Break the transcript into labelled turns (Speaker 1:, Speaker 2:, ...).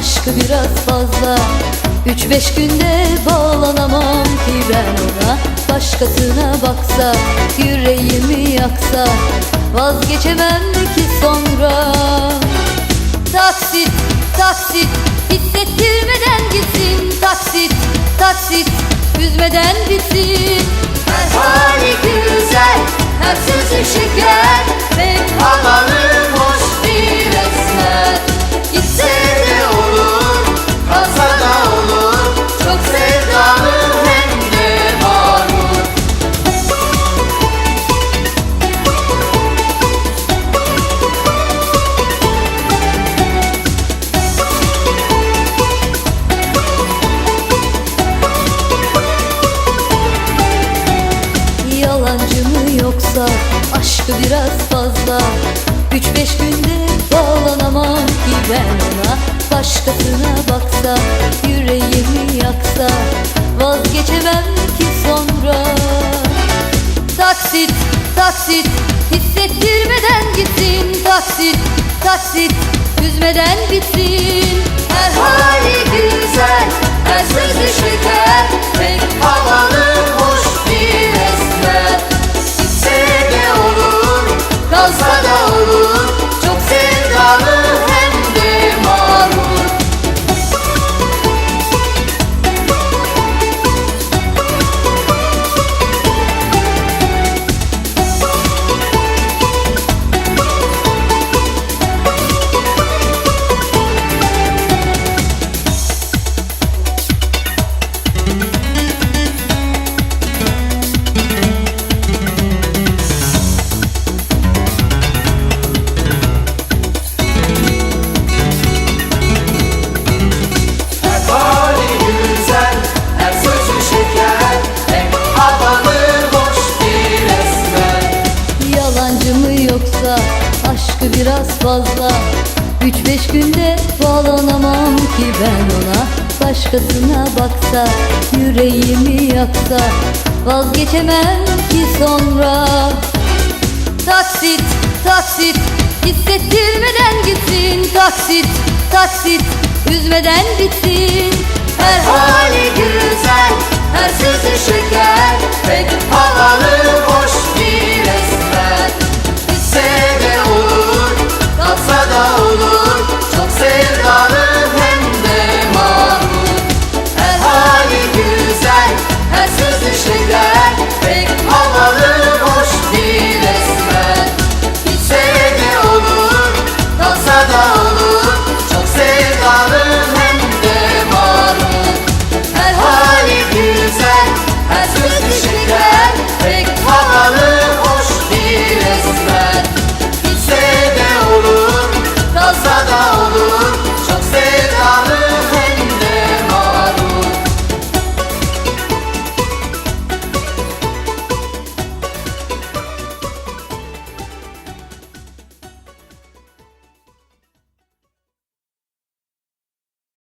Speaker 1: aşkı biraz fazla. Üç beş günde bağlanamam ki ben ona. Başkasına baksa yüreğimi yaksa. Vazgeçemem ki sonra. Taksit, taksit Hissettirmeden gitsin. Taksit, taksit Üzmeden bitsin yoksa aşkı biraz fazla. Üç beş günde bağlanamam ki ben ona. Başkasına baksa yüreğimi yaksa. Vazgeçemem ki sonra. Taksit, taksit Hissettirmeden gitsin. Taksit, taksit Üzmeden bitsin. Her hali güzel fazla. Üç beş günde bağlanamam ki ben ona. Başkasına baksa yüreğimi yaksa. Vazgeçemem ki sonra. Taksit, taksit. Hissettirmeden gitsin. Taksit, taksit. Üzmeden bitsin